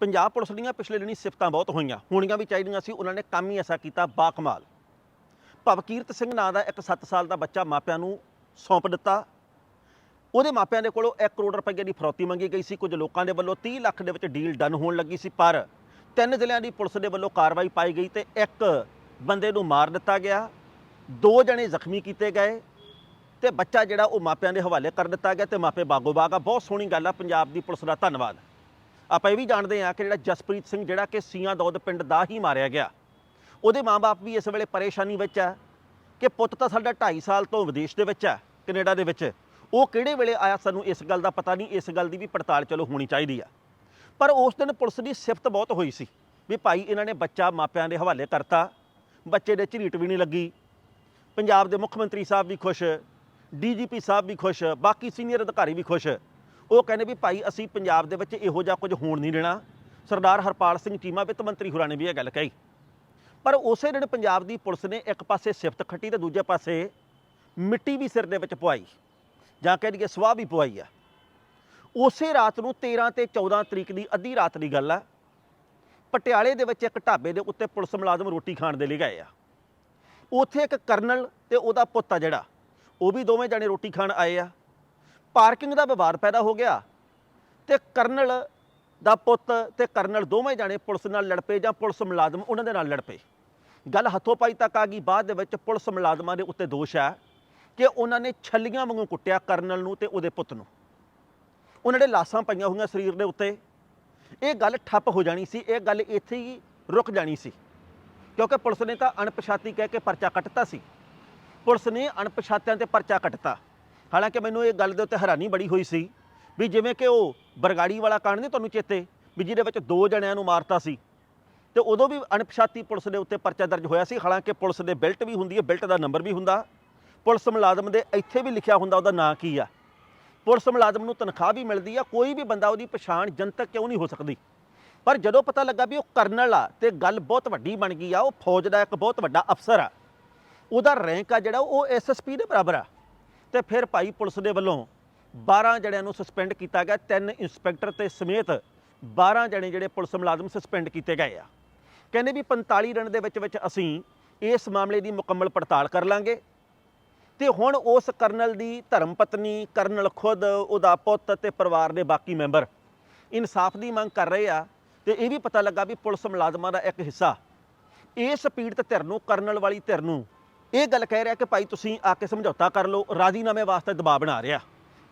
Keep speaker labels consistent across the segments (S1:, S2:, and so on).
S1: Punjab police ਦੀਆਂ ਪਿਛਲੇ ਦਿਨੀ ਸਿਫਤਾਂ ਬਹੁਤ ਹੋਈਆਂ। ਹੋਣੀਆਂ ਵੀ ਚਾਹੀਦੀਆਂ ਸੀ, ਉਹਨਾਂ ਨੇ ਕੰਮ ਹੀ ਐਸਾ ਕੀਤਾ ਬਾਕਮਾਲ। ਭਵਕੀਰਤ ਸਿੰਘ ਨਾਂ ਦਾ ਇੱਕ 7 ਸਾਲ ਦਾ ਬੱਚਾ ਮਾਪਿਆਂ ਨੂੰ ਸੌਂਪ ਦਿੱਤਾ। ਉਹਦੇ ਮਾਪਿਆਂ ਦੇ ਕੋਲੋਂ 1 ਕਰੋੜ ਰੁਪਏ ਦੀ ਫਰੌਤੀ ਮੰਗੀ ਗਈ ਸੀ। ਕੁਝ ਲੋਕਾਂ ਦੇ ਵੱਲੋਂ 30 ਲੱਖ ਦੇ ਵਿੱਚ ਡੀਲ ਡਨ ਹੋਣ ਲੱਗੀ ਸੀ, ਪਰ ਤਿੰਨ ਜ਼ਿਲ੍ਹਿਆਂ ਦੀ ਪੁਲਿਸ ਦੇ ਵੱਲੋਂ ਕਾਰਵਾਈ ਪਾਈ ਗਈ ਤੇ ਇੱਕ ਬੰਦੇ ਨੂੰ ਮਾਰ ਦਿੱਤਾ ਗਿਆ। ਦੋ ਜਣੇ ਜ਼ਖਮੀ ਕੀਤੇ ਗਏ ਤੇ ਬੱਚਾ ਜਿਹੜਾ ਉਹ ਮਾਪਿਆਂ ਦੇ ਹਵਾਲੇ ਕਰ ਦਿੱਤਾ ਗਿਆ ਤੇ ਮਾਪੇ ਬਾਗੋ ਬਾਗ ਆ। ਬਹੁਤ ਸੋਹਣੀ ਗੱਲ ਆ। ਪੰਜਾਬ ਦੀ ਪੁਲਿਸ ਦਾ ਧੰਨਵਾਦ। ਆਪਾਂ ਇਹ ਵੀ ਜਾਣਦੇ ਹਾਂ ਕਿ ਜਿਹੜਾ ਜਸਪ੍ਰੀਤ ਸਿੰਘ, ਜਿਹੜਾ ਕਿ ਸੀਆਂ ਦੌਦ ਪਿੰਡ ਦਾ ਹੀ ਮਾਰਿਆ ਗਿਆ। ਉਹਦੇ ਮਾਪੇ ਵੀ ਇਸ ਵੇਲੇ ਪਰੇਸ਼ਾਨੀ ਵਿੱਚ ਹੈ ਕਿ ਪੁੱਤ ਤਾਂ ਸਾਡਾ 2.5 ਸਾਲ ਤੋਂ ਵਿਦੇਸ਼ ਦੇ ਵਿੱਚ ਹੈ, ਕੈਨੇਡਾ ਦੇ ਵਿੱਚ। ਉਹ ਕਿਹੜੇ ਵੇਲੇ ਆਇਆ ਸਾਨੂੰ ਇਸ ਗੱਲ ਦਾ ਪਤਾ ਨਹੀਂ, ਇਸ ਗੱਲ ਦੀ ਵੀ ਪੜਤਾਲ ਚਲੋ ਹੋਣੀ ਚਾਹੀਦੀ ਆ। ਪਰ ਉਸ ਦਿਨ ਪੁਲਿਸ ਦੀ ਸਿਫਤ ਬਹੁਤ ਹੋਈ ਸੀ ਵੀ ਭਾਈ ਇਹਨਾਂ ਨੇ ਬੱਚਾ ਮਾਪਿਆਂ ਦੇ ਹਵਾਲੇ ਕਰਤਾ, ਬੱਚੇ ਦੇ ਝਰੀਟ ਵੀ ਨਹੀਂ ਲੱਗੀ। ਪੰਜਾਬ ਦੇ ਮੁੱਖ ਮੰਤਰੀ ਸਾਹਿਬ ਵੀ ਖੁਸ਼, ਡੀਜੀਪੀ ਸਾਹਿਬ ਵੀ ਖੁਸ਼, ਬਾਕੀ ਸੀਨੀਅਰ ਅਧਿਕਾਰੀ ਵੀ ਖੁਸ਼। ਉਹ ਕਹਿੰਦੇ ਵੀ ਭਾਈ ਅਸੀਂ ਪੰਜਾਬ ਦੇ ਵਿੱਚ ਇਹੋ ਜਿਹਾ ਕੁਝ ਹੋਣ ਨਹੀਂ ਦੇਣਾ। ਸਰਦਾਰ ਹਰਪਾਲ ਸਿੰਘ ਚੀਮਾ, ਵਿੱਤ ਮੰਤਰੀ ਹੋਰਾਂ ਨੇ ਵੀ ਇਹ ਗੱਲ ਕਹੀ। ਪਰ ਉਸੇ ਦਿਨ ਪੰਜਾਬ ਦੀ ਪੁਲਿਸ ਨੇ ਇੱਕ ਪਾਸੇ ਸਿਫਤ ਖੱਟੀ ਤੇ ਦੂਜੇ ਪਾਸੇ ਮਿੱਟੀ ਵੀ ਸਿਰ ਦੇ ਵਿੱਚ ਪਵਾਈ ਜਾਂ ਕਹਿ ਦਈਏ ਸਵਾਹ ਵੀ ਪਵਾਈ ਆ। ਉਸੇ ਰਾਤ ਨੂੰ 13 ਤੇ 14 ਤਰੀਕ ਦੀ ਅੱਧੀ ਰਾਤ ਦੀ ਗੱਲ ਆ। ਪਟਿਆਲੇ ਦੇ ਵਿੱਚ ਇੱਕ ਢਾਬੇ ਦੇ ਉੱਤੇ ਪੁਲਿਸ ਮੁਲਾਜ਼ਮ ਰੋਟੀ ਖਾਣ ਦੇ ਲਈ ਗਏ ਆ। ਉੱਥੇ ਇੱਕ ਕਰਨਲ ਤੇ ਉਹਦਾ ਪੁੱਤ ਆ ਜਿਹੜਾ, ਉਹ ਵੀ ਦੋਵੇਂ ਜਣੇ ਰੋਟੀ ਖਾਣ ਆਏ ਆ। ਪਾਰਕਿੰਗ ਦਾ ਵਿਵਾਦ ਪੈਦਾ ਹੋ ਗਿਆ ਤੇ ਕਰਨਲ ਦਾ ਪੁੱਤ ਤੇ ਕਰਨਲ ਦੋਵੇਂ ਜਾਣੇ ਪੁਲਿਸ ਨਾਲ ਲੜ ਪਏ ਜਾਂ ਪੁਲਿਸ ਮੁਲਾਜ਼ਮ ਉਹਨਾਂ ਦੇ ਨਾਲ ਲੜ ਪਏ। ਗੱਲ ਹੱਥੋਂ ਪਾਈ ਤੱਕ ਆ ਗਈ, ਬਾਅਦ ਦੇ ਵਿੱਚ ਪੁਲਿਸ ਮੁਲਾਜ਼ਮਾਂ ਦੇ ਉੱਤੇ ਦੋਸ਼ ਹੈ ਕਿ ਉਹਨਾਂ ਨੇ ਛੱਲੀਆਂ ਵਾਂਗੂ ਕੁੱਟਿਆ ਕਰਨਲ ਨੂੰ ਤੇ ਉਹਦੇ ਪੁੱਤ ਨੂੰ। ਉਹਨਾਂ ਦੇ ਲਾਸਾਂ ਪਈਆਂ ਹੋਈਆਂ ਸਰੀਰ ਦੇ ਉੱਤੇ। ਇਹ ਗੱਲ ਠੱਪ ਹੋ ਜਾਣੀ ਸੀ, ਇਹ ਗੱਲ ਇੱਥੇ ਹੀ ਰੁਕ ਜਾਣੀ ਸੀ। ਕਿਉਂਕਿ ਪੁਲਿਸ ਨੇ ਤਾਂ ਅਣਪਛਾਤੀ ਕਹਿ ਕੇ ਪਰਚਾ ਕੱਟਤਾ ਸੀ। ਪੁਲਿਸ ਨੇ ਅਣਪਛਾਤਿਆਂ ਤੇ ਪਰਚਾ ਕੱਟਤਾ। ਹਾਲਾਂਕਿ ਮੈਨੂੰ ਇਹ ਗੱਲ ਦੇ ਉੱਤੇ ਹੈਰਾਨੀ ਬੜੀ ਹੋਈ ਸੀ ਵੀ ਜਿਵੇਂ ਕਿ ਉਹ ਬਰਗਾੜੀ ਵਾਲਾ ਕਾਂਡ ਨਹੀਂ ਤੁਹਾਨੂੰ ਚੇਤੇ, ਵੀ ਜਿਹਦੇ ਵਿੱਚ ਦੋ ਜਣਿਆਂ ਨੂੰ ਮਾਰਤਾ ਸੀ। ਤੇ ਉਦੋਂ ਵੀ ਅਣਪਛਾਤੀ ਪੁਲਿਸ ਦੇ ਉੱਤੇ ਪਰਚਾ ਦਰਜ ਹੋਇਆ ਸੀ। ਹਾਲਾਂਕਿ ਪੁਲਿਸ ਦੇ ਬਿਲਟ ਵੀ ਹੁੰਦੀ ਹੈ, ਬਿਲਟ ਦਾ ਨੰਬਰ ਵੀ ਹੁੰਦਾ। ਪੁਲਿਸ ਮੁਲਾਜ਼ਮ ਦੇ ਇੱਥੇ ਵੀ ਲਿਖਿਆ ਹੁੰਦਾ, ਉਹਦਾ ਨਾਂ ਕੀ ਆ। ਪੁਲਿਸ ਮੁਲਾਜ਼ਮ ਨੂੰ ਤਨਖਾਹ ਵੀ ਮਿਲਦੀ ਆ, ਕੋਈ ਵੀ ਬੰਦਾ ਉਹਦੀ ਪਛਾਣ ਜਨਤਕ ਕਿਉਂ ਨਹੀਂ ਹੋ ਸਕਦੀ? ਪਰ ਜਦੋਂ ਪਤਾ ਲੱਗਾ ਵੀ ਉਹ ਕਰਨਲ ਆ ਤੇ ਗੱਲ ਬਹੁਤ ਵੱਡੀ ਬਣ ਗਈ ਆ, ਉਹ ਫੌਜ ਦਾ ਇੱਕ ਬਹੁਤ ਵੱਡਾ ਅਫਸਰ ਆ, ਉਹਦਾ ਰੈਂਕ ਆ ਜਿਹੜਾ, ਉਹ ਐਸਐਸਪੀ ਦੇ ਬਰਾਬਰ ਆ। ਤੇ ਫਿਰ ਭਾਈ ਪੁਲਿਸ ਦੇ ਵੱਲੋਂ 12 ਜਣਿਆਂ ਨੂੰ ਸਸਪੈਂਡ ਕੀਤਾ ਗਿਆ, ਤਿੰਨ ਇੰਸਪੈਕਟਰ ਤੇ ਸਮੇਤ 12 ਜਣੇ ਜਿਹੜੇ ਪੁਲਿਸ ਮੁਲਾਜ਼ਮ ਸਸਪੈਂਡ ਕੀਤੇ ਗਏ ਆ। ਕਹਿੰਦੇ ਵੀ 45 ਦਿਨ ਦੇ ਵਿੱਚ ਵਿੱਚ ਅਸੀਂ ਇਸ ਮਾਮਲੇ ਦੀ ਮੁਕੰਮਲ ਪੜਤਾਲ ਕਰ ਲਾਂਗੇ। ਤੇ ਹੁਣ ਉਸ ਕਰਨਲ ਦੀ ਧਰਮ ਪਤਨੀ ਕਰਨਲ ਖੁਦ, ਉਹਦਾ ਪੁੱਤ ਤੇ ਪਰਿਵਾਰ ਦੇ ਬਾਕੀ ਮੈਂਬਰ ਇਨਸਾਫ ਦੀ ਮੰਗ ਕਰ ਰਹੇ ਆ ਤੇ ਇਹ ਵੀ ਪਤਾ ਲੱਗਾ ਵੀ ਪੁਲਿਸ ਮੁਲਾਜ਼ਮਾਂ ਦਾ ਇੱਕ ਹਿੱਸਾ। ਇਸ ਪੀੜਤ ਧਿਰ ਨੂੰ, ਕਰਨਲ ਵਾਲੀ ਧਿਰ ਨੂੰ ਇਹ ਗੱਲ ਕਹਿ ਰਿਹਾ ਕਿ ਭਾਈ ਤੁਸੀਂ ਆ ਕੇ ਸਮਝੌਤਾ ਕਰ ਲਓ, ਰਾਜੀਨਾਮੇ ਵਾਸਤੇ ਦਬਾਅ ਬਣਾ ਰਿਹਾ।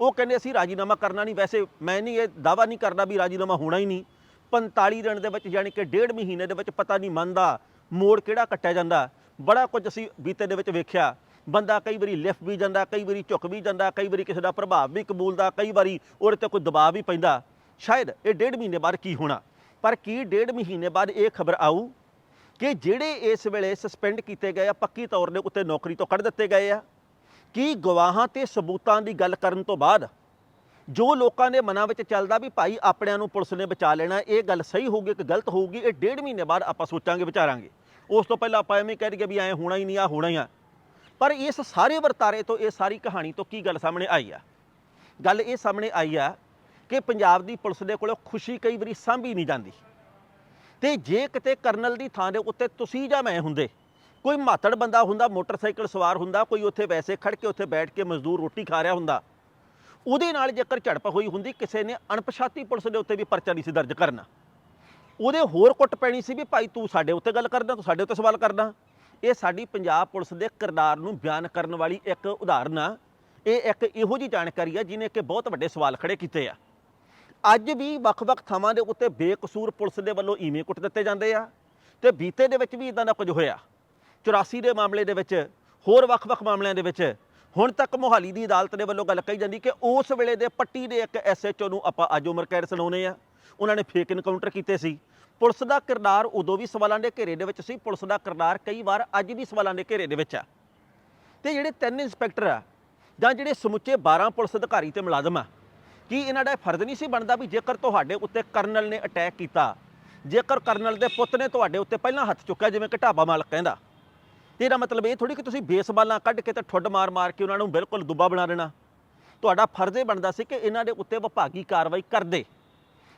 S1: ਉਹ ਕਹਿੰਦੇ ਅਸੀਂ ਰਾਜੀਨਾਮਾ ਕਰਨਾ ਨਹੀਂ, ਵੈਸੇ ਮੈਂ ਨਹੀਂ ਇਹ ਦਾਵਾ ਨਹੀਂ ਕਰਦਾ ਵੀ ਰਾਜੀਨਾਮਾ ਹੋਣਾ ਹੀ ਨਹੀਂ। 45 ਦਿਨ ਦੇ ਵਿੱਚ ਯਾਨੀ ਕਿ ਡੇਢ ਮਹੀਨੇ ਦੇ ਵਿੱਚ ਪਤਾ ਨਹੀਂ ਮੰਨਦਾ, ਮੋੜ ਕਿਹੜਾ ਕੱਟਿਆ ਜਾਂਦਾ। ਬੜਾ ਕੁਝ ਅਸੀਂ ਬੀਤੇ ਦੇ ਵਿੱਚ ਵੇਖਿਆ। ਬੰਦਾ ਕਈ ਵਾਰੀ ਲਿਫਟ ਵੀ ਜਾਂਦਾ, ਕਈ ਵਾਰੀ ਝੁਕ ਵੀ ਜਾਂਦਾ, ਕਈ ਵਾਰੀ ਕਿਸੇ ਦਾ ਪ੍ਰਭਾਵ ਵੀ ਕਬੂਲਦਾ, ਕਈ ਵਾਰੀ ਉਹਦੇ ਤੇ ਕੋਈ ਦਬਾਅ ਵੀ ਪੈਂਦਾ। ਸ਼ਾਇਦ ਇਹ ਡੇਢ ਮਹੀਨੇ ਬਾਅਦ ਕੀ ਹੋਣਾ। ਪਰ ਕੀ ਡੇਢ ਮਹੀਨੇ ਬਾਅਦ ਇਹ ਖਬਰ ਆਊ? ਕਿ ਜਿਹੜੇ ਇਸ ਵੇਲੇ ਸਸਪੈਂਡ ਕੀਤੇ ਗਏ ਆ, ਪੱਕੀ ਤੌਰ ਦੇ ਉੱਤੇ ਨੌਕਰੀ ਤੋਂ ਕੱਢ ਦਿੱਤੇ ਗਏ ਆ, ਕੀ ਗਵਾਹਾਂ ਤੇ ਸਬੂਤਾਂ ਦੀ ਗੱਲ ਕਰਨ ਤੋਂ ਬਾਅਦ ਜੋ ਲੋਕਾਂ ਦੇ ਮਨਾਂ ਵਿੱਚ ਚੱਲਦਾ ਵੀ ਭਾਈ ਆਪਣਿਆਂ ਨੂੰ ਪੁਲਿਸ ਨੇ ਬਚਾ ਲੈਣਾ, ਇਹ ਗੱਲ ਸਹੀ ਹੋਊਗੀ ਕਿ ਗਲਤ ਹੋਊਗੀ, ਇਹ ਡੇਢ ਮਹੀਨੇ ਬਾਅਦ ਆਪਾਂ ਸੋਚਾਂਗੇ, ਵਿਚਾਰਾਂਗੇ। ਉਸ ਤੋਂ ਪਹਿਲਾਂ ਆਪਾਂ ਐਵੇਂ ਕਹਿ ਦਈਏ ਵੀ ਐ ਹੋਣਾ ਹੀ ਨਹੀਂ ਆ ਹੋਣਾ ਹੀ ਆ। ਪਰ ਇਸ ਸਾਰੇ ਵਰਤਾਰੇ ਤੋਂ, ਇਹ ਸਾਰੀ ਕਹਾਣੀ ਤੋਂ ਕੀ ਗੱਲ ਸਾਹਮਣੇ ਆਈ ਆ? ਗੱਲ ਇਹ ਸਾਹਮਣੇ ਆਈ ਆ ਕਿ ਪੰਜਾਬ ਦੀ ਪੁਲਿਸ ਦੇ ਕੋਲੋਂ ਖੁਸ਼ੀ ਕਈ ਵਾਰੀ ਸਾਂਭੀ ਨਹੀਂ ਜਾਂਦੀ। ਤੇ ਜੇ ਕਿਤੇ ਕਰਨਲ ਦੀ ਥਾਂ ਦੇ ਉੱਤੇ ਤੁਸੀਂ ਜਾਂ ਮੈਂ ਹੁੰਦੇ, ਕੋਈ ਮਾਤੜ ਬੰਦਾ ਹੁੰਦਾ, ਮੋਟਰਸਾਈਕਲ ਸਵਾਰ ਹੁੰਦਾ, ਕੋਈ ਉੱਥੇ ਵੈਸੇ ਖੜ ਕੇ ਉੱਥੇ ਬੈਠ ਕੇ ਮਜ਼ਦੂਰ ਰੋਟੀ ਖਾ ਰਿਹਾ ਹੁੰਦਾ, ਉਹਦੇ ਨਾਲ ਜੇਕਰ ਝੜਪ ਹੋਈ ਹੁੰਦੀ, ਕਿਸੇ ਨੇ ਅਣਪਛਾਤੀ ਪੁਲਿਸ ਦੇ ਉੱਤੇ ਵੀ ਪਰਚਾ ਨਹੀਂ ਸੀ ਦਰਜ ਕਰਨਾ। ਉਹਦੇ ਹੋਰ ਕੁੱਟ ਪੈਣੀ ਸੀ ਵੀ ਭਾਈ ਤੂੰ ਸਾਡੇ ਉੱਤੇ ਗੱਲ ਕਰਦਾ, ਤੂੰ ਸਾਡੇ ਉੱਤੇ ਸਵਾਲ ਕਰਦਾ। ਇਹ ਸਾਡੀ ਪੰਜਾਬ ਪੁਲਿਸ ਦੇ ਕਿਰਦਾਰ ਨੂੰ ਬਿਆਨ ਕਰਨ ਵਾਲੀ ਇੱਕ ਉਦਾਹਰਨ ਆ। ਇਹ ਇੱਕ ਇਹੋ ਜੀ ਜਾਣਕਾਰੀ ਆ, ਜਿਹਨੇ ਕਿ ਬਹੁਤ ਵੱਡੇ ਸਵਾਲ ਖੜੇ ਕੀਤੇ ਆ। ਅੱਜ ਵੀ ਵੱਖ-ਵੱਖ ਥਾਵਾਂ ਦੇ ਉੱਤੇ ਬੇਕਸੂਰ ਪੁਲਿਸ ਦੇ ਵੱਲੋਂ ਈਵੇਂ ਕੁੱਟ ਦਿੱਤੇ ਜਾਂਦੇ ਆ ਤੇ ਬੀਤੇ ਦੇ ਵਿੱਚ ਵੀ ਇਦਾਂ ਦਾ ਕੁਝ ਹੋਇਆ। 84 ਦੇ ਮਾਮਲੇ ਦੇ ਵਿੱਚ, ਹੋਰ ਵੱਖ-ਵੱਖ ਮਾਮਲਿਆਂ ਦੇ ਵਿੱਚ, ਹੁਣ ਤੱਕ ਮੋਹਾਲੀ ਦੀ ਅਦਾਲਤ ਦੇ ਵੱਲੋਂ ਗੱਲ ਕਹੀ ਜਾਂਦੀ ਕਿ ਉਸ ਵੇਲੇ ਦੇ ਪੱਟੀ ਦੇ ਇੱਕ ਐਸਐਚਓ ਨੂੰ ਆਪਾਂ ਅੱਜ ਉਮਰ ਕੈਦ ਸੁਣਾਉਨੇ ਆ। ਉਹਨਾਂ ਨੇ ਫੇਕ ਇਨਕਾਊਂਟਰ ਕੀਤੇ ਸੀ। ਪੁਲਿਸ ਦਾ ਕਿਰਦਾਰ ਉਦੋਂ ਵੀ ਸਵਾਲਾਂ ਦੇ ਘੇਰੇ ਦੇ ਵਿੱਚ ਸੀ। ਪੁਲਿਸ ਦਾ ਕਿਰਦਾਰ ਕਈ ਵਾਰ ਅੱਜ ਵੀ ਸਵਾਲਾਂ ਦੇ ਘੇਰੇ ਦੇ ਵਿੱਚ ਆ। ਤੇ ਜਿਹੜੇ ਤਿੰਨ ਇੰਸਪੈਕਟਰ ਆ ਜਾਂ ਜਿਹੜੇ ਸਮੁੱਚੇ 12 ਪੁਲਿਸ ਅਧਿਕਾਰੀ ਤੇ ਮੁਲਾਜ਼ਮ ਆ ਕੀ ਇਹਨਾਂ ਦਾ ਇਹ ਫਰਜ਼ ਨਹੀਂ ਸੀ ਬਣਦਾ ਵੀ ਜੇਕਰ ਤੁਹਾਡੇ ਉੱਤੇ ਕਰਨਲ ਨੇ ਅਟੈਕ ਕੀਤਾ, ਜੇਕਰ ਕਰਨਲ ਦੇ ਪੁੱਤ ਨੇ ਤੁਹਾਡੇ ਉੱਤੇ ਪਹਿਲਾਂ ਹੱਥ ਚੁੱਕਿਆ, ਜਿਵੇਂ ਕਿ ਢਾਬਾ ਮਾਲਕ ਕਹਿੰਦਾ ਇਹਦਾ ਮਤਲਬ ਇਹ ਥੋੜੀ ਕਿ ਤੁਸੀਂ ਬੇਸਬਾਲਾਂ ਕੱਢ ਕੇ ਤੇ ਠੁੱਡ ਮਾਰ-ਮਾਰ ਕੇ ਉਹਨਾਂ ਨੂੰ ਬਿਲਕੁਲ ਦੁੱਬਾ ਬਣਾ ਦੇਣਾ। ਤੁਹਾਡਾ ਫਰਜ਼ ਇਹ ਬਣਦਾ ਸੀ ਕਿ ਇਹਨਾਂ ਦੇ ਉੱਤੇ ਵਿਭਾਗੀ ਕਾਰਵਾਈ ਕਰਦੇ।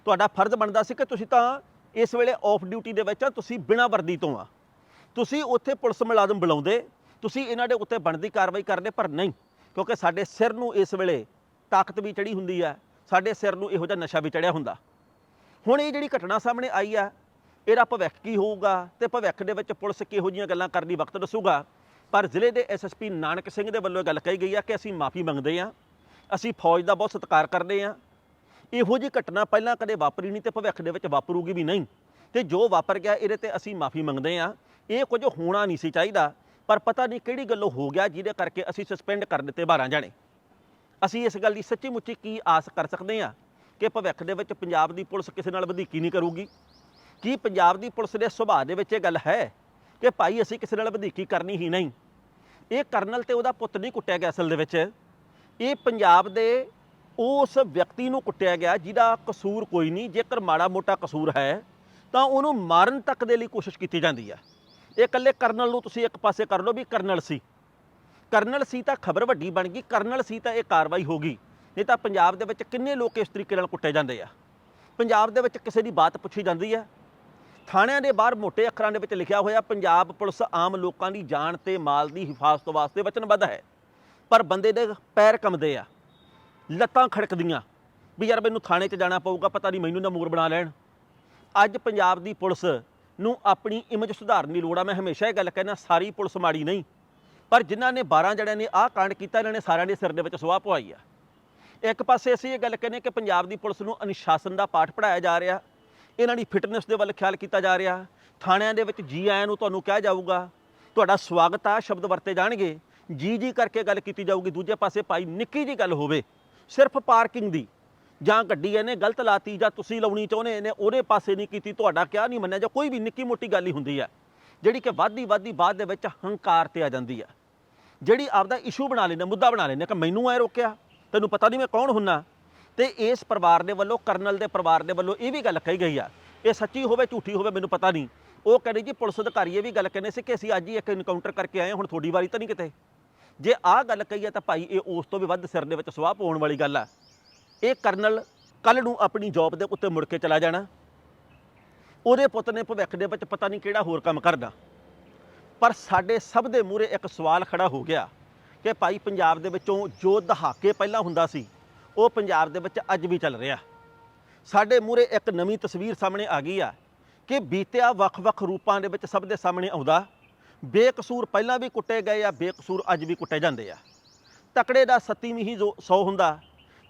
S1: ਤੁਹਾਡਾ ਫਰਜ਼ ਬਣਦਾ ਸੀ ਕਿ ਤੁਸੀਂ ਤਾਂ ਇਸ ਵੇਲੇ ਆਫ ਡਿਊਟੀ ਦੇ ਵਿੱਚ ਆ, ਤੁਸੀਂ ਬਿਨਾਂ ਵਰਦੀ ਤੋਂ ਆ। ਤੁਸੀਂ ਉੱਥੇ ਪੁਲਿਸ ਮੁਲਾਜ਼ਮ ਬੁਲਾਉਂਦੇ, ਤੁਸੀਂ ਇਹਨਾਂ ਦੇ ਉੱਤੇ ਬਣਦੀ ਕਾਰਵਾਈ ਕਰਦੇ, ਪਰ ਨਹੀਂ, ਕਿਉਂਕਿ ਸਾਡੇ ਸਿਰ ਨੂੰ ਇਸ ਵੇਲੇ ਤਾਕਤ ਵੀ ਚੜੀ ਹੁੰਦੀ ਆ, ਸਾਡੇ ਸਿਰ ਨੂੰ ਇਹੋ ਜਿਹਾ ਨਸ਼ਾ ਵੀ ਚੜਿਆ ਹੁੰਦਾ। ਹੁਣ ਇਹ ਜਿਹੜੀ ਘਟਨਾ ਸਾਹਮਣੇ ਆਈ ਆ ਇਹਦਾ ਭਵਿੱਖ ਕੀ ਹੋਊਗਾ ਤੇ ਭਵਿੱਖ ਦੇ ਵਿੱਚ ਪੁਲਿਸ ਕਿਹੋ ਜਿਹੀਆਂ ਗੱਲਾਂ ਕਰਨੀ ਵਕਤ ਦੱਸੂਗਾ? ਪਰ ਜ਼ਿਲ੍ਹੇ ਦੇ ਐਸਐਸਪੀ ਨਾਨਕ ਸਿੰਘ ਦੇ ਵੱਲੋਂ ਗੱਲ ਕਹੀ ਗਈ ਆ ਕਿ ਅਸੀਂ ਮਾਫੀ ਮੰਗਦੇ ਆ, ਅਸੀਂ ਫੌਜ ਦਾ ਬਹੁਤ ਸਤਿਕਾਰ ਕਰਦੇ ਆ। ਇਹੋ ਜਿਹੀ ਘਟਨਾ ਪਹਿਲਾਂ ਕਦੇ ਵਾਪਰੀ ਨਹੀਂ ਤੇ ਭਵਿੱਖ ਦੇ ਵਿੱਚ ਵਾਪਰੂਗੀ ਵੀ ਨਹੀਂ। ਤੇ ਜੋ ਵਾਪਰ ਗਿਆ, ਇਹਦੇ ਤੇ ਅਸੀਂ ਮਾਫੀ ਮੰਗਦੇ ਆ। ਇਹ ਕੁਝ ਹੋਣਾ ਨਹੀਂ ਸੀ ਚਾਹੀਦਾ, ਪਰ ਪਤਾ ਨਹੀਂ ਕਿਹੜੀ ਗੱਲੋਂ ਹੋ ਗਿਆ, ਜਿਹਦੇ ਕਰਕੇ ਅਸੀਂ ਸਸਪੈਂਡ ਕਰ ਦਿੱਤੇ 12 ਜਾਣੇ। ਅਸੀਂ ਇਸ ਗੱਲ ਦੀ ਸੱਚੀ ਮੁੱਚੀ ਕੀ ਆਸ ਕਰ ਸਕਦੇ ਹਾਂ ਕਿ ਭਵਿੱਖ ਦੇ ਵਿੱਚ ਪੰਜਾਬ ਦੀ ਪੁਲਿਸ ਕਿਸੇ ਨਾਲ ਵਧੀਕੀ ਨਹੀਂ ਕਰੂਗੀ? ਕੀ ਪੰਜਾਬ ਦੀ ਪੁਲਿਸ ਦੇ ਸੁਭਾਅ ਦੇ ਵਿੱਚ ਇਹ ਗੱਲ ਹੈ ਕਿ ਭਾਈ ਅਸੀਂ ਕਿਸੇ ਨਾਲ ਵਧੀਕੀ ਕਰਨੀ ਹੀ ਨਹੀਂ? ਇਹ ਕਰਨਲ ਤੇ ਉਹਦਾ ਪੁੱਤ ਨਹੀਂ ਕੁੱਟਿਆ ਗਿਆ ਅਸਲ ਦੇ ਵਿੱਚ। ਇਹ ਪੰਜਾਬ ਦੇ ਉਸ ਵਿਅਕਤੀ ਨੂੰ ਕੁੱਟਿਆ ਗਿਆ ਜਿਹਦਾ ਕਸੂਰ ਕੋਈ ਨਹੀਂ, ਜੇਕਰ ਮਾੜਾ ਮੋਟਾ ਕਸੂਰ ਹੈ, ਤਾਂ ਉਹਨੂੰ ਮਾਰਨ ਤੱਕ ਦੇ ਲਈ ਕੋਸ਼ਿਸ਼ ਕੀਤੀ ਜਾਂਦੀ ਹੈ। ਇਹ ਇਕੱਲੇ ਕਰਨਲ ਨੂੰ ਤੁਸੀਂ ਇੱਕ ਪਾਸੇ ਕਰ ਲਓ ਵੀ ਕਰਨਲ ਸੀ। ਕਰਨਲ ਸੀ ਤਾਂ ਖਬਰ ਵੱਡੀ ਬਣ ਗਈ, ਕਰਨਲ ਸੀ ਤਾਂ ਇਹ ਕਾਰਵਾਈ ਹੋ ਗਈ। ਨਹੀਂ ਤਾਂ ਪੰਜਾਬ ਦੇ ਵਿੱਚ ਕਿੰਨੇ ਲੋਕ ਇਸ ਤਰੀਕੇ ਨਾਲ ਕੁੱਟੇ ਜਾਂਦੇ ਆ? ਪੰਜਾਬ ਦੇ ਵਿੱਚ ਕਿਸੇ ਦੀ ਬਾਤ ਪੁੱਛੀ ਜਾਂਦੀ ਹੈ ਥਾਣਿਆਂ ਦੇ ਬਾਹਰ ਮੋٹے ਅੱਖਰਾਂ ਦੇ ਵਿੱਚ ਲਿਖਿਆ ਹੋਇਆ, ਪੰਜਾਬ ਪੁਲਿਸ ਆਮ ਲੋਕਾਂ ਦੀ ਜਾਨ ਤੇ ਮਾਲ ਦੀ ਹਿਫਾਜ਼ਤ ਵਾਸਤੇ ਵਚਨਬੱਧ ਹੈ। ਪਰ ਬੰਦੇ ਦੇ ਪੈਰ ਕੰਮਦੇ ਆ, ਲੱਤਾਂ ਖੜਕਦੀਆਂ। ਵੀ ਯਾਰ ਮੈਨੂੰ ਥਾਣੇ 'ਚ ਜਾਣਾ ਪਊਗਾ, ਪਤਾ ਨਹੀਂ ਮੈਨੂੰ ਨਾ ਮੂਰ ਬਣਾ ਲੈਣ। ਅੱਜ ਪੰਜਾਬ ਦੀ ਪੁਲਿਸ ਨੂੰ ਆਪਣੀ ਇਮੇਜ ਸੁਧਾਰਨ ਦੀ ਲੋੜ ਆ, ਮੈਂ ਹਮੇਸ਼ਾ ਇਹ ਗੱਲ ਕਹਿੰਦਾ ਸਾਰੀ ਪੁਲਿਸ ਮਾੜੀ ਨਹੀਂ। ਪਰ ਜਿਨ੍ਹਾਂ ਨੇ 12 ਜਣਿਆਂ ਨੇ ਆਹ ਕਾਂਡ ਕੀਤਾ, ਇਹਨਾਂ ਨੇ ਸਾਰਿਆਂ ਦੇ ਸਿਰ ਦੇ ਵਿੱਚ ਸੁਆਹ ਪਵਾਈ ਆ। ਇੱਕ ਪਾਸੇ ਅਸੀਂ ਇਹ ਗੱਲ ਕਹਿੰਦੇ ਕਿ ਪੰਜਾਬ ਦੀ ਪੁਲਿਸ ਨੂੰ ਅਨੁਸ਼ਾਸਨ ਦਾ ਪਾਠ ਪੜਾਇਆ ਜਾ ਰਿਹਾ, ਇਹਨਾਂ ਦੀ ਫਿਟਨੈਸ ਦੇ ਵੱਲ ਖਿਆਲ ਕੀਤਾ ਜਾ ਰਿਹਾ, ਥਾਣਿਆਂ ਦੇ ਵਿੱਚ ਜੀ ਆਇਆਂ ਨੂੰ ਤੁਹਾਨੂੰ ਕਿਹਾ ਜਾਊਗਾ, ਤੁਹਾਡਾ ਸਵਾਗਤ ਆ, ਸ਼ਬਦ ਵਰਤੇ ਜਾਣਗੇ, ਜੀ ਜੀ ਕਰਕੇ ਗੱਲ ਕੀਤੀ ਜਾਊਗੀ, ਦੂਜੇ ਪਾਸੇ ਭਾਈ ਨਿੱਕੀ ਜੀ ਗੱਲ ਹੋਵੇ, ਸਿਰਫ ਪਾਰਕਿੰਗ ਦੀ, ਜਾਂ ਗੱਡੀ ਇਹਨੇ ਗਲਤ ਲਾਤੀ ਜਾਂ ਤੁਸੀਂ ਲਾਉਣੀ ਚਾਹੁੰਦੇ ਇਹਨੇ ਉਹਦੇ ਪਾਸੇ ਨਹੀਂ ਕੀਤੀ, ਤੁਹਾਡਾ ਕਿਹਾ ਨਹੀਂ ਮੰਨਿਆ, ਜਾਂ ਕੋਈ ਵੀ ਨਿੱਕੀ ਮੋਟੀ ਗੱਲ ਹੀ ਹੁੰਦੀ ਆ, ਜਿਹੜੀ ਕਿ ਵਾਧੀ ਵਾਧੀ ਬਾਅਦ ਦੇ ਵਿੱਚ ਹੰਕਾਰ ਤੇ ਆ ਜਾਂਦੀ ਆ। ਜਿਹੜੀ ਆਪਦਾ ਇਸ਼ੂ ਬਣਾ ਲੈਂਦੇ, ਮੁੱਦਾ ਬਣਾ ਲੈਂਦੇ ਕਿ ਮੈਨੂੰ ਐ ਰੋਕਿਆ, ਤੈਨੂੰ ਪਤਾ ਨਹੀਂ ਮੈਂ ਕੌਣ ਹੁੰਨਾ। ਤੇ ਇਸ ਪਰਿਵਾਰ ਦੇ ਵੱਲੋਂ, ਕਰਨਲ ਦੇ ਪਰਿਵਾਰ ਦੇ ਵੱਲੋਂ ਇਹ ਵੀ ਗੱਲ ਕਹੀ ਗਈ ਆ। ਇਹ ਸੱਚੀ ਹੋਵੇ, ਝੂਠੀ ਹੋਵੇ, ਮੈਨੂੰ ਪਤਾ ਨਹੀਂ। ਉਹ ਕਹਿੰਦੇ ਜੀ, ਪੁਲਿਸ ਅਧਿਕਾਰੀ ਇਹ ਵੀ ਗੱਲ ਕਹਿੰਦੇ ਸੀ ਕਿ ਅਸੀਂ ਅੱਜ ਹੀ ਇੱਕ ਇਨਕਾਊਂਟਰ ਕਰਕੇ ਆਏ ਹੁਣ ਤੁਹਾਡੀ ਵਾਰੀ ਤਾਂ ਨਹੀਂ ਕਿਤੇ। ਜੇ ਆਹ ਗੱਲ ਕਹੀ ਹੈ ਤਾਂ ਭਾਈ, ਇਹ ਉਸ ਤੋਂ ਵੀ ਵੱਧ ਸਿਰ ਦੇ ਵਿੱਚ ਸਵਾਹ ਪਾਉਣ ਵਾਲੀ ਗੱਲ ਆ। ਇਹ ਕਰਨਲ ਕੱਲ ਨੂੰ ਆਪਣੀ ਜੌਬ ਦੇ ਉੱਤੇ ਮੁੜ ਕੇ ਚਲਾ ਜਾਣਾ। ਉਹਦੇ ਪੁੱਤ ਨੇ ਭਵਿੱਖ ਦੇ ਵਿੱਚ ਪਤਾ ਨਹੀਂ ਕਿਹੜਾ ਹੋਰ ਕੰਮ ਕਰਦਾ। ਪਰ ਸਾਡੇ ਸਭ ਦੇ ਮੂਹਰੇ ਇੱਕ ਸਵਾਲ ਖੜਾ ਹੋ ਗਿਆ ਕਿ ਭਾਈ ਪੰਜਾਬ ਦੇ ਵਿੱਚੋਂ ਜੋ ਦਹਾਕੇ ਪਹਿਲਾਂ ਹੁੰਦਾ ਸੀ, ਉਹ ਪੰਜਾਬ ਦੇ ਵਿੱਚ ਅੱਜ ਵੀ ਚੱਲ ਰਿਹਾ। ਸਾਡੇ ਮੂਹਰੇ ਇੱਕ ਨਵੀਂ ਤਸਵੀਰ ਸਾਹਮਣੇ ਆ ਗਈ ਆ ਕਿ ਬੀਤਿਆ ਵੱਖ-ਵੱਖ ਰੂਪਾਂ ਦੇ ਵਿੱਚ ਸਭ ਦੇ ਸਾਹਮਣੇ ਆਉਂਦਾ। ਬੇਕਸੂਰ ਪਹਿਲਾਂ ਵੀ ਕੁੱਟੇ ਗਏ ਆ, ਬੇਕਸੂਰ ਅੱਜ ਵੀ ਕੁੱਟੇ ਜਾਂਦੇ ਆ। ਤਕੜੇ ਦਾ ਸੱਤੀਵੀਂ ਹੀ ਜੋ 100 ਹੁੰਦਾ,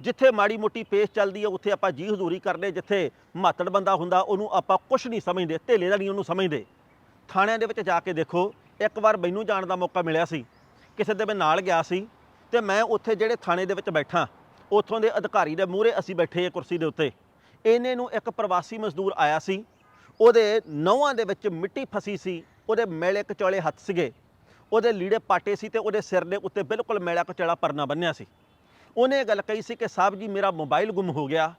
S1: ਜਿੱਥੇ ਮਾੜੀ ਮੋਟੀ ਪੇਸ਼ ਚੱਲਦੀ ਆ, ਉੱਥੇ ਆਪਾਂ ਜੀ ਹਜ਼ੂਰੀ ਕਰਦੇ ਜਿੱਥੇ ਮਾਤੜ ਬੰਦਾ ਹੁੰਦਾ, ਉਹਨੂੰ ਆਪਾਂ ਕੁਝ ਨਹੀਂ ਸਮਝਦੇ, ਧੇਲੇ ਦਾ ਨਹੀਂ ਉਹਨੂੰ ਸਮਝਦੇ। ਥਾਣਿਆਂ ਦੇ ਵਿੱਚ ਜਾ ਕੇ ਦੇਖੋ, ਇੱਕ ਵਾਰ ਮੈਨੂੰ ਜਾਣ ਦਾ ਮੌਕਾ ਮਿਲਿਆ ਸੀ। ਕਿਸੇ ਦੇ ਮੈਂ ਨਾਲ ਗਿਆ ਸੀ ਤੇ ਮੈਂ ਉੱਥੇ ਜਿਹੜੇ ਥਾਣੇ ਦੇ ਵਿੱਚ ਬੈਠਾ, ਉੱਥੋਂ ਦੇ ਅਧਿਕਾਰੀ ਦੇ ਮੂਹਰੇ ਅਸੀਂ ਬੈਠੇ ਆ ਕੁਰਸੀ ਦੇ ਉੱਤੇ। ਇਹਨੇ ਨੂੰ ਇੱਕ ਪ੍ਰਵਾਸੀ ਮਜ਼ਦੂਰ ਆਇਆ ਸੀ, ਉਹਦੇ ਨੌਹਾਂ ਦੇ ਵਿੱਚ ਮਿੱਟੀ ਫਸੀ ਸੀ, ਉਹਦੇ ਮੈਲੇ ਕਚੌਲੇ ਹੱਥ ਸੀਗੇ, ਉਹਦੇ ਲੀੜੇ ਪਾਟੇ ਸੀ ਤੇ ਉਹਦੇ ਸਿਰ ਦੇ ਉੱਤੇ ਬਿਲਕੁਲ ਮੈਲਾ ਕਚੌਲਾ ਪਰਨਾ ਬੰਨਿਆ ਸੀ। ਉਹਨੇ ਇਹ ਗੱਲ ਕਹੀ ਸੀ ਕਿ, ਸਾਹਿਬ ਜੀ, ਮੇਰਾ ਮੋਬਾਈਲ ਗੁੰਮ ਹੋ ਗਿਆ।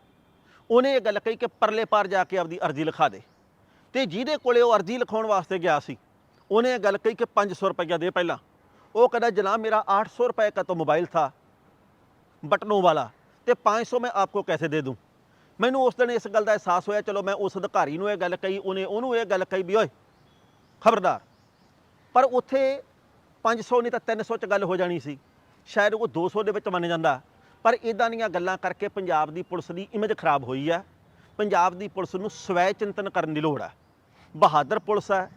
S1: ਉਹਨੇ ਇਹ ਗੱਲ ਕਹੀ ਕਿ, ਪਰਲੇ ਪਾਰ ਜਾ ਕੇ ਆਪਦੀ ਅਰਜ਼ੀ ਲਿਖਾ ਦੇ। ਤੇ ਜਿਹਦੇ ਕੋਲੇ ਉਹ ਅਰਜ਼ੀ ਲਿਖਾਉਣ ਵਾਸਤੇ ਗਿਆ ਸੀ, ਉਹਨੇ ਇਹ ਗੱਲ ਕਹੀ ਕਿ 500 ਰੁਪਏ ਦੇ ਪਹਿਲਾਂ। ਉਹ ਕਹਿੰਦਾ, ਜਨਾਬ, ਮੇਰਾ 800 ਰੁਪਏ ਦਾ ਤੋਂ ਮੋਬਾਈਲ ਥਾ, ਬਟਨੋਂ ਵਾਲਾ, ਤੇ 500 ਮੈਂ ਆਪਕੋ ਕੈਸੇ ਦੇ ਦੂੰ? ਮੈਨੂੰ ਉਸ ਦਿਨ ਇਸ ਗੱਲ ਦਾ ਅਹਿਸਾਸ ਹੋਇਆ, ਚਲੋ ਮੈਂ ਉਸ ਅਧਿਕਾਰੀ ਨੂੰ ਇਹ ਗੱਲ ਕਹੀ, ਉਹਨੇ ਉਹਨੂੰ ਇਹ ਗੱਲ ਕਹੀ ਵੀ, ਓਏ, ਖਬਰਦਾਰ, ਪਰ ਉੱਥੇ 500 ਨਹੀਂ ਤਾਂ 300 ਚ ਗੱਲ ਹੋ ਜਾਣੀ ਸੀ। ਸ਼ਾਇਦ ਉਹ 200 ਦੇ ਵਿੱਚ ਮੰਨ ਜਾਂਦਾ, ਪਰ ਇਦਾਂ ਦੀਆਂ ਗੱਲਾਂ ਕਰਕੇ ਪੰਜਾਬ ਦੀ ਪੁਲਿਸ ਦੀ ਇਮੇਜ ਖਰਾਬ ਹੋਈ ਆ। ਪੰਜਾਬ ਦੀ ਪੁਲਿਸ ਨੂੰ ਸਵੈ ਚਿੰਤਨ ਕਰਨ ਦੀ ਲੋੜ ਆ। ਬਹਾਦਰ ਪੁਲਿਸ ਹੈ।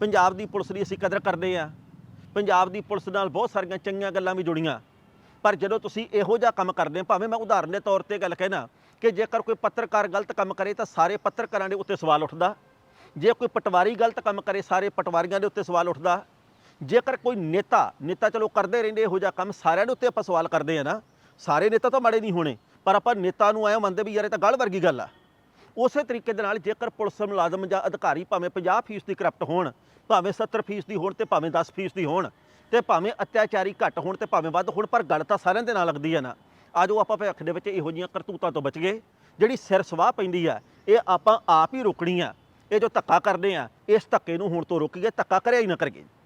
S1: ਪੰਜਾਬ ਦੀ ਪੁਲਿਸ ਦੀ ਅਸੀਂ ਕਦਰ ਕਰਦੇ ਆ ਪੰਜਾਬ ਦੀ ਪੁਲਿਸ ਨਾਲ ਬਹੁਤ ਸਾਰੀਆਂ ਚੰਗੀਆਂ ਗੱਲਾਂ ਵੀ ਜੁੜੀਆਂ। ਪਰ ਜਦੋਂ ਤੁਸੀਂ ਇਹੋ ਜਿਹਾ ਕੰਮ ਕਰਦੇ ਭਾਵੇਂ ਮੈਂ ਉਦਾਹਰਨ ਦੇ ਤੌਰ ਤੇ ਗੱਲ ਕਹਿਣਾ ਕਿ ਜੇਕਰ ਕੋਈ ਪੱਤਰਕਾਰ ਗਲਤ ਕੰਮ ਕਰੇ ਤਾਂ ਸਾਰੇ ਪੱਤਰਕਾਰਾਂ ਦੇ ਉੱਤੇ ਸਵਾਲ ਉੱਠਦਾ। ਜੇ ਕੋਈ ਪਟਵਾਰੀ ਗਲਤ ਕੰਮ ਕਰੇ, ਸਾਰੇ ਪਟਵਾਰੀਆਂ ਦੇ ਉੱਤੇ ਸਵਾਲ ਉੱਠਦਾ। ਜੇਕਰ ਕੋਈ ਨੇਤਾ ਨੇਤਾ ਚਲੋ ਕਰਦੇ ਰਹਿੰਦੇ ਇਹੋ ਜਿਹਾ ਕੰਮ, ਸਾਰਿਆਂ ਦੇ ਉੱਤੇ ਆਪਾਂ ਸਵਾਲ ਕਰਦੇ ਆ ਨਾ। ਸਾਰੇ ਨੇਤਾ ਤਾਂ ਮਾੜੇ ਨਹੀਂ ਹੋਣੇ, ਪਰ ਆਪਾਂ ਨੇਤਾ ਨੂੰ ਐਂ ਮੰਨਦੇ ਵੀ ਯਾਰ ਇਹ ਤਾਂ ਗਲ ਵਰਗੀ ਗੱਲ ਆ। ਉਸੇ ਤਰੀਕੇ ਦੇ ਨਾਲ ਜੇਕਰ ਪੁਲਿਸ ਮੁਲਾਜ਼ਮ ਜਾਂ ਅਧਿਕਾਰੀ ਭਾਵੇਂ 50% ਦੀ ਕਰਪਟ ਹੋਣ, ਭਾਵੇਂ 70% ਦੀ ਹੋਣ ਤੇ ਭਾਵੇਂ 10% ਦੀ ਹੋਣ ਤੇ ਭਾਵੇਂ ਅਤਿਆਚਾਰੀ ਘੱਟ ਹੋਣ ਤੇ ਭਾਵੇਂ ਵੱਧ ਹੋਣ, ਪਰ ਗੱਲ ਤਾਂ ਸਾਰਿਆਂ ਦੇ ਨਾਲ ਲੱਗਦੀ ਹੈ ਨਾ। ਆਜੋ ਆਪਾਂ ਭਵਿੱਖ ਦੇ ਵਿੱਚ ਇਹੋ ਜਿਹੀਆਂ ਕਰਤੂਤਾਂ ਤੋਂ ਬਚ ਗਏ। ਜਿਹੜੀ ਸਿਰ ਸਵਾਹ ਪੈਂਦੀ ਆ, ਇਹ ਆਪਾਂ ਆਪ ਹੀ ਰੋਕਣੀ ਆ। ਇਹ ਜੋ ਧੱਕਾ ਕਰਦੇ ਆ, ਇਸ ਧੱਕੇ ਨੂੰ ਹੁਣ ਤੋਂ ਰੋਕੀਏ, ਧੱਕਾ ਕਰਿਆ ਹੀ ਨਾ ਕਰੀਏ।